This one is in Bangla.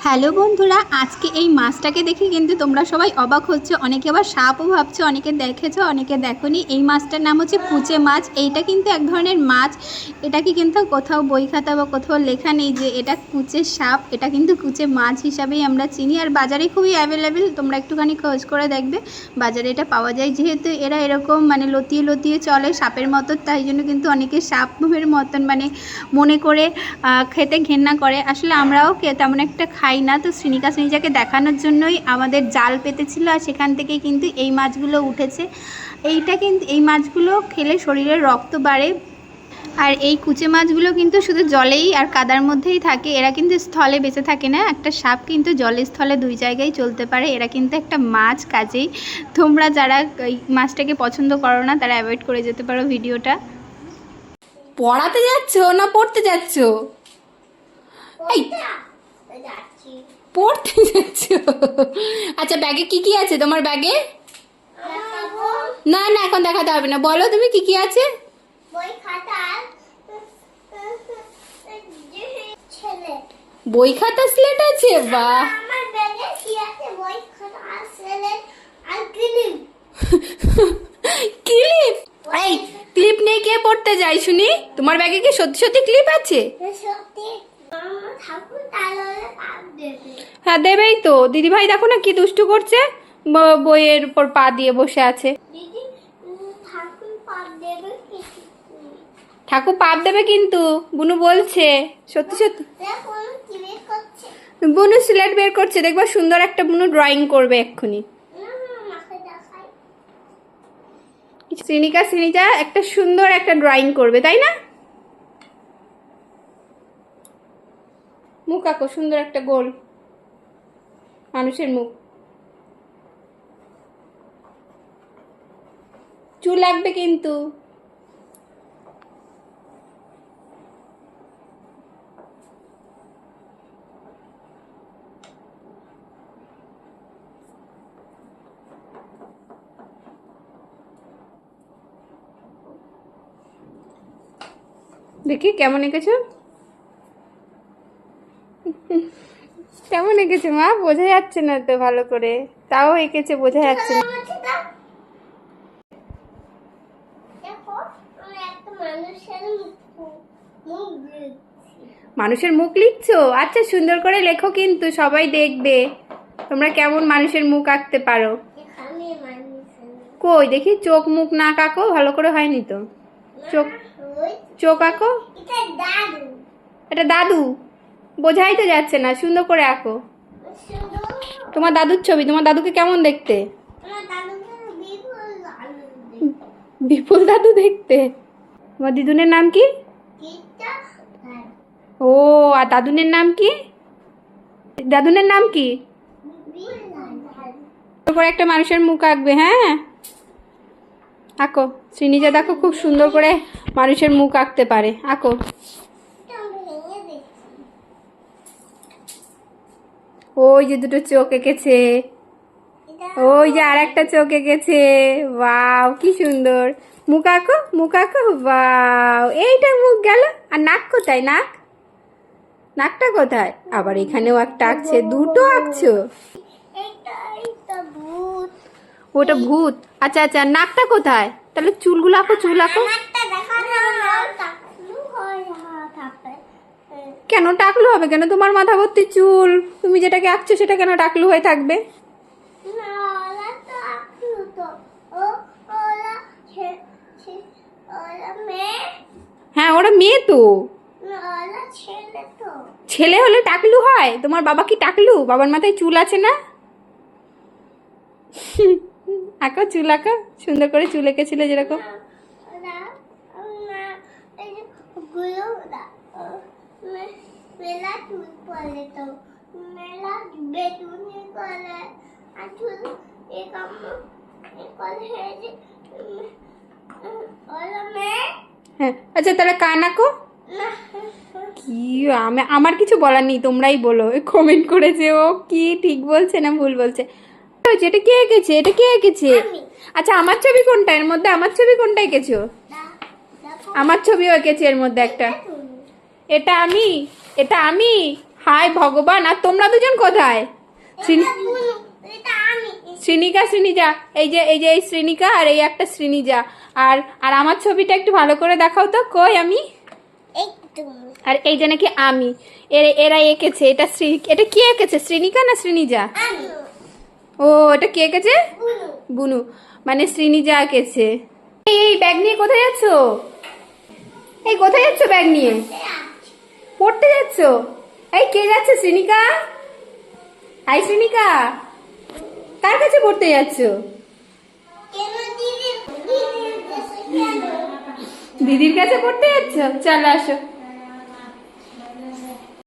হ্যালো বন্ধুরা, আজকে এই মাছটাকে দেখে কিন্তু তোমরা সবাই অবাক হচ্ছে। অনেকে আবার সাপও ভাবছ, অনেকে দেখেছ, অনেকে দেখোনি। এই মাছটার নাম হচ্ছে কুচে মাছ। এইটা কিন্তু এক ধরনের মাছ। এটাকে কিন্তু কোথাও বই খাতা বা কোথাও লেখা নেই যে এটা কুচে সাপ। এটা কিন্তু কুচে মাছ হিসাবেই আমরা চিনি। আর বাজারে খুবই অ্যাভেলেবেল তোমরা একটুখানি খোঁজ করে দেখবে। বাজারে এটা পাওয়া যায়। যেহেতু এরা এরকম মানে লতিয়ে লতিয়ে চলে সাপের মতো, তাই জন্য কিন্তু অনেকে সাপের মতন মানে মনে করে খেতে ঘেন্না করে। আসলে আমরাও তেমন একটা খাই না। তো শ্রীনিকা শ্রীনিজাকে দেখানোর জন্যই আমাদের জাল পেতেছিল আর সেখান থেকেই কিন্তু এই মাছগুলো উঠেছে। এইটা কিন্তু, এই মাছগুলো খেলে শরীরের রক্ত বাড়ে। আর এই কুচে মাছগুলো কিন্তু শুধু জলেই আর কাদার মধ্যেই থাকে। এরা কিন্তু স্থলে বেঁচে থাকে না। একটা সাপ কিন্তু জলে স্থলে দুই জায়গায় চলতে পারে। এরা কিন্তু একটা মাছ কাজেই। তোমরা যারা এই মাছটাকে পছন্দ করো না, তারা অ্যাভয়েড করে যেতে পারো ভিডিওটা। পড়াতে যাচ্ছ না পড়তে যাচ্ছ? এই পড়তে যাচ্ছ? আচ্ছা ব্যাগে কি কি আছে তোমার ব্যাগে? না না এখন দেখাতে হবে না। বলো তুমি কি কি আছে? বই খাতা স্লেট আছে? ক্লিপ। ক্লিপ? এই ক্লিপ নিয়ে কে পড়তে যায় শুনি। তোমার ব্যাগে কি সত্যি সত্যি ক্লিপ আছে? সত্যি হ্যাঁ দেবেই তো। দিদিভাই দেখো না কি দুষ্টু করছে? বইয়ের উপর পা দিয়ে বসে আছে। ঠাকুর পাপ দেবে কিন্তু বুনু বলছে সত্যি সত্যি। বুনু সিলেট বের করছে দেখবা সুন্দর একটা বুনু ড্রয়িং করবে এক্ষুনি। শ্রীনিকা শ্রীনিকা একটা সুন্দর একটা ড্রয়িং করবে তাই না? মুখ আঁকো সুন্দর একটা গোল। মানুষের মুখ। চুল লাগবে কিন্তু। দেখি কেমন এঁকেছো? কেমন এঁকেছে মা? বোঝা যাচ্ছে না তো ভালো করে। তাও এঁকেছে বোঝা যাচ্ছে না। মানুষের মুখ লিখছো? আচ্ছা সুন্দর করে লেখো কিন্তু সবাই দেখবে। তোমরা কেমন মানুষের মুখ আঁকতে পারো? কই দেখি চোখ মুখ না কাকো ভালো করে হয়নি তো। চোখ চোখ আঁকো। এটা দাদু? বোঝাই তো যাচ্ছে না, সুন্দর করে আঁকো। তোমার দাদুর ছবি, তোমার দাদুকে কেমন দেখতে? বিপুল দাদু দেখতে। তোমার দিদুনের নাম কি? ও, আর দাদুনের নাম কি? দাদুনের নাম কি? তারপর একটা মানুষের মুখ আঁকবে হ্যাঁ? আঁকো। শ্রীনিজা দেখো, খুব সুন্দর করে মানুষের মুখ আঁকতে পারে। আঁকো ভেঙে দেখি ওই যে দুটো চোখ এঁকেছে। ওই যে আর একটা চোখ এঁকেছে। বাও কি সুন্দর। মুখ মুখ আঁকো বাও এইটা মুখ গেল। আর নাক কোথায়, নাক? নাকটা কোথায়? আবার এখানেও একটা আঁকছে। দুটো আঁকছো? ওটা ভূত। আচ্ছা আচ্ছা নাকটা কোথায়? তাহলে চুলগুলো আঁকো, চুল আঁকো। কেন টাকলু হবে? কেন তোমার মাথা ভর্তি চুল? তুমি যেটাকে আঁকছো সেটা কেন টাকলু হয়ে থাকবে? হ্যাঁ ওরা মেয়ে তো। ছেলে তো। ছেলে হলে টাকলু হয়? তোমার বাবা কি টাকলু? বাবার মাথায় চুল আছে না? আঁকো চুল আঁকো। সুন্দর করে চুল এঁকেছিলে যেরকম। মেলা চুল পড়ে তো। মেলা করে আর চুল হয়ে আচ্ছা তাহলে কান আঁকো। কি আমি আমার কিছু বলার নেই তোমরাই বলো। কমেন্ট করেছে ও কি ঠিক বলছে না ভুল বলছে। এটা কে এঁকেছে? এটা কে এঁকেছে? আচ্ছা আমার ছবি কোনটা? এর মধ্যে আমার ছবি কোনটা এঁকেছো? আমার ছবিও এঁকেছি এর মধ্যে একটা। এটা আমি এটা আমি। হায় ভগবান আর তোমরা দুজন কোথায়? শ্রীনিকা শ্রীনিজা এই যে এই যে এই শ্রীনিকা আর এই একটা শ্রীনিজা। আর আর আমার ছবিটা একটু ভালো করে দেখাও তো কই আমি? আর এই যে নাকি আমি। এরা এরা এঁকেছে এটা শ্রী এটা কি এঁকেছে শ্রীনিকা না শ্রীনিজা? ও এটা কে এঁকেছে? বুনু। মানে শ্রীনিজা এঁকেছে। এই ব্যাগ নিয়ে কোথায় যাচ্ছ? এই কোথায় যাচ্ছ ব্যাগ নিয়ে? পড়তে যাচ্ছ? এই কে যাচ্ছে, শ্রীনিকা? হাই, শ্রীনিকা। কার কাছে পড়তে যাচ্ছ? দিদির কাছে পড়তে যাচ্ছ? চলো আসো।